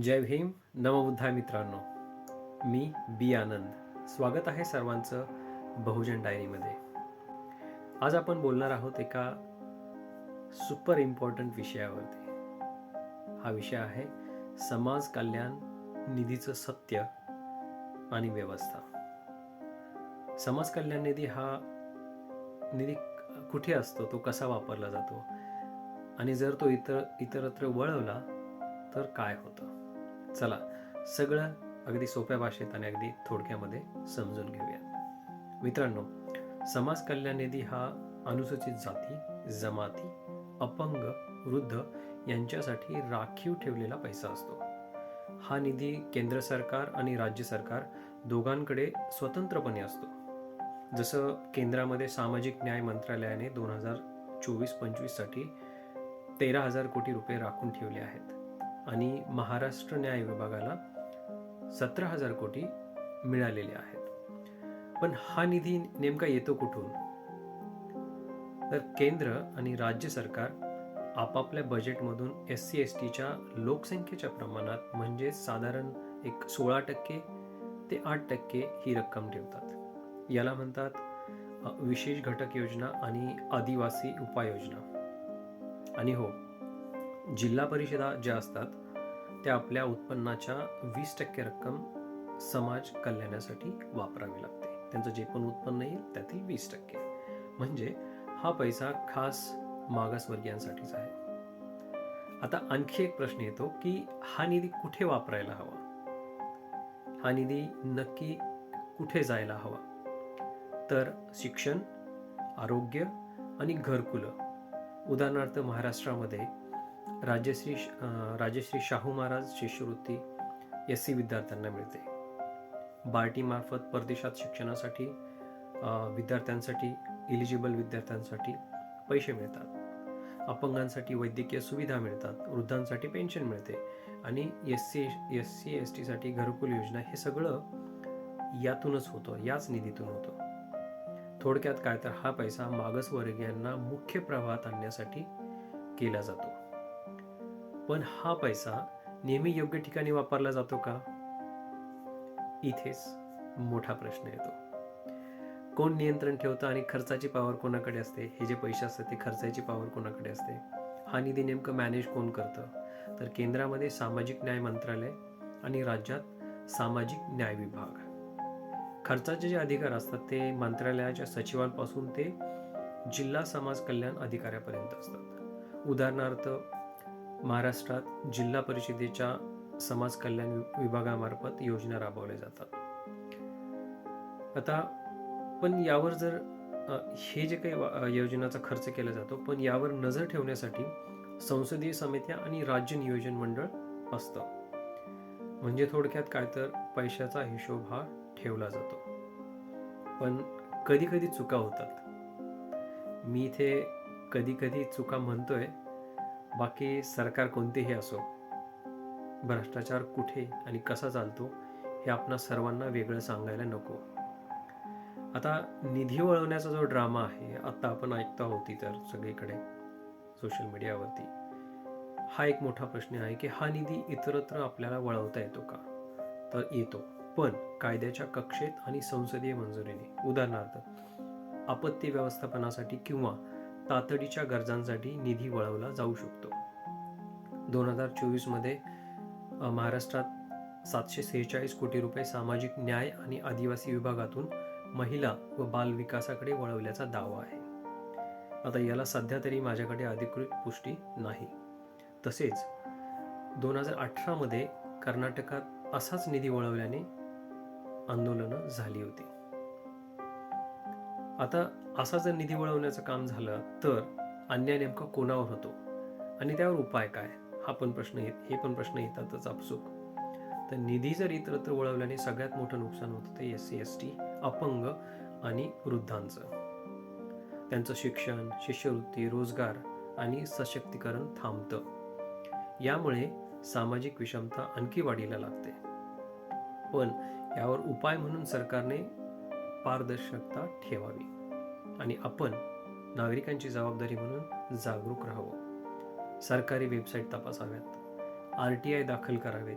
जय भीम. नवबुद्धा मित्रांनो. मी बी आनंद. स्वागत आहे सर्वांचं बहुजन डायरीमध्ये. आज आपण बोलणार आहोत एका सुपर इम्पॉर्टंट विषयावरती. हा विषय आहे समाज कल्याण निधीचं सत्य आणि व्यवस्था. समाज कल्याण निधी हा निधी कुठे असतो? तो कसा वापरला जातो? आणि जर तो इतर इतरत्र वळवला तर काय होतं? चला सगळं अगदी सोप्या भाषेत आणि अगदी थोडक्यामध्ये समजून घेऊया. मित्रांनो समाज कल्याण निधी हा अनुसूचित जाती जमाती अपंग वृद्ध यांच्यासाठी राखीव ठेवलेला पैसा असतो. हा निधी केंद्र सरकार आणि राज्य सरकार दोघांकडे स्वतंत्रपणे असतो. जसं केंद्रामध्ये सामाजिक न्याय मंत्रालयाने दोन हजार चोवीस पंचवीससाठी तेरा हजार कोटी रुपये राखून ठेवले आहेत. आणि महाराष्ट्र न्याय विभागाला सतरा हजार कोटी मिळालेले आहेत. पण हा निधी नेमका येतो कुठून? तर केंद्र आणि राज्य सरकार आपापल्या बजेटमधून एस सी एस टीच्या लोकसंख्येच्या प्रमाणात म्हणजे साधारण एक सोळा टक्के ते आठ टक्के ही रक्कम ठेवतात. याला म्हणतात विशेष घटक योजना आणि आदिवासी उपाययोजना. आणि हो जिल्हा परिषदा ज्या असतात त्या आपल्या उत्पन्नाच्या वीस टक्के रक्कम समाज कल्याणासाठी वापरावी लागते. त्यांचं जे पण उत्पन्न येईल त्यातील वीस टक्के. म्हणजे हा पैसा खास मागासवर्गीयांसाठीच आहे. आता आणखी एक प्रश्न येतो की हा निधी कुठे वापरायला हवा? हा निधी नक्की कुठे जायला हवा? तर शिक्षण आरोग्य आणि घरकुलं. उदाहरणार्थ महाराष्ट्रामध्ये राजश्री राजश्री शाहू महाराज शिष्यवृत्ती एस सी विद्यार्थ्यांना मिळते. बार्टीमार्फत परदेशात शिक्षणासाठी विद्यार्थ्यांसाठी इलिजिबल विद्यार्थ्यांसाठी पैसे मिळतात. अपंगांसाठी वैद्यकीय सुविधा मिळतात वृद्धांसाठी पेन्शन मिळते आणि S C S C S टीसाठी घरकुल योजना हे सगळं यातूनच होतं याच निधीतून होतं. थोडक्यात काय तर हा पैसा मागासवर्गीयांना मुख्य प्रवाहात आणण्यासाठी केला जातो. पण हा पैसा नेहमी योग्य ठिकाणी वापरला जातो का? इथेच मोठा प्रश्न येतो. कोण नियंत्रण ठेवतं आणि खर्चाची पावर कोणाकडे असते? हे जे पैसे असतात ते खर्चाची पावर कोणाकडे असते? हा निधी नेमकं मॅनेज कोण करतं? तर केंद्रामध्ये सामाजिक न्याय मंत्रालय आणि राज्यात सामाजिक न्याय विभाग. खर्चाचे जे अधिकार असतात ते मंत्रालयाच्या सचिवांपासून ते जिल्हा समाज कल्याण अधिकाऱ्यापर्यंत असतात. उदाहरणार्थ महाराष्ट्रात जिल्हा परिषदेच्या समाज कल्याण विभागामार्फत योजना राबवल्या जातात. आता पण यावर जर हे जे काही योजनाचा खर्च केला जातो पण यावर नजर ठेवण्यासाठी संसदीय समित्या आणि राज्य नियोजन मंडळ असतं. म्हणजे थोडक्यात काय तर पैशाचा हिशोब हा ठेवला जातो. पण कधी कधी चुका होतात. मी इथे कधी कधी चुका म्हणतोय बाकी सरकार कोणतेही असो भ्रष्टाचार कुठे आणि कसा चालतो हे आपणा सर्वांना वेगळं सांगायला नको. आता निधी वळवण्याचा जो ड्रामा आहे आता आपण ऐकतो आहोत तर सगळीकडे सोशल मीडियावरती. हा एक मोठा प्रश्न आहे की हा निधी इतरत्र आपल्याला वळवता येतो का? तर येतो पण कायद्याच्या कक्षेत आणि संसदीय मंजुरीने उदाहरणार्थ आपत्ती व्यवस्थापनासाठी किंवा तातडीच्या गरजांसाठी निधी वळवला जाऊ शकतो. दोन हजार चोवीसमध्ये महाराष्ट्रात सातशे सेहेचाळीस कोटी रुपये सामाजिक न्याय आणि आदिवासी विभागातून महिला व बाल विकासाकडे वळवल्याचा दावा आहे. आता याला सध्या तरी माझ्याकडे अधिकृत पुष्टी नाही. तसेच दोन हजार अठरामध्ये कर्नाटकात असाच निधी वळवल्याने आंदोलनं झाली होती. आता असा जर निधी वळवण्याचं काम झालं तर अन्याय नेमका कोणावर होतो? आणि त्यावर उपाय काय? हा पण प्रश्न येत हे पण प्रश्न येतातच आपसूक. तर निधी जर इतरत्र वळवल्याने सगळ्यात मोठं नुकसान होतं ते एस सी एस टी अपंग आणि वृद्धांचं. त्यांचं शिक्षण शिष्यवृत्ती रोजगार आणि सशक्तीकरण थांबतं. यामुळे सामाजिक विषमता आणखी वाढीला लागते. पण यावर उपाय म्हणून सरकारने पारदर्शकता ठेवावी आणि आपण नागरिकांची जबाबदारी म्हणून जागरूक राहावं. सरकारी वेबसाईट तपासाव्यात आर टी आय दाखल करावेत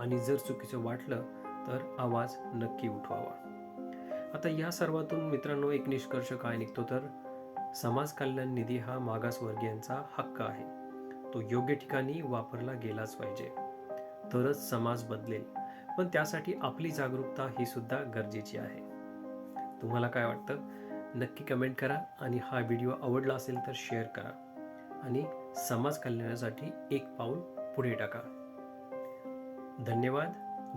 आणि जर चुकीचं वाटलं तर आवाज नक्की उठवावा. आता या सर्वातून मित्रांनो एक निष्कर्ष काय निघतो तर समाज कल्याण निधी हा मागासवर्गीयांचा हक्क आहे. तो योग्य ठिकाणी वापरला गेलाच पाहिजे. तरच समाज बदलेल. पण त्यासाठी आपली जागरूकता ही सुद्धा गरजेची आहे. तुम्हाला काय वाटतं? नक्की कमेंट करा आणि हा व्हिडिओ आवडला असेल तर शेअर करा. आणि समाज कल्याणासाठी एक पाऊल पुढे टाका. धन्यवाद.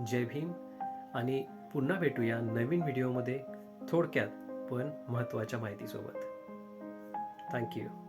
जय भीम. आणि पुन्हा भेटूया नवीन व्हिडिओमध्ये थोडक्यात पण महत्त्वाच्या माहितीसोबत. थँक्यू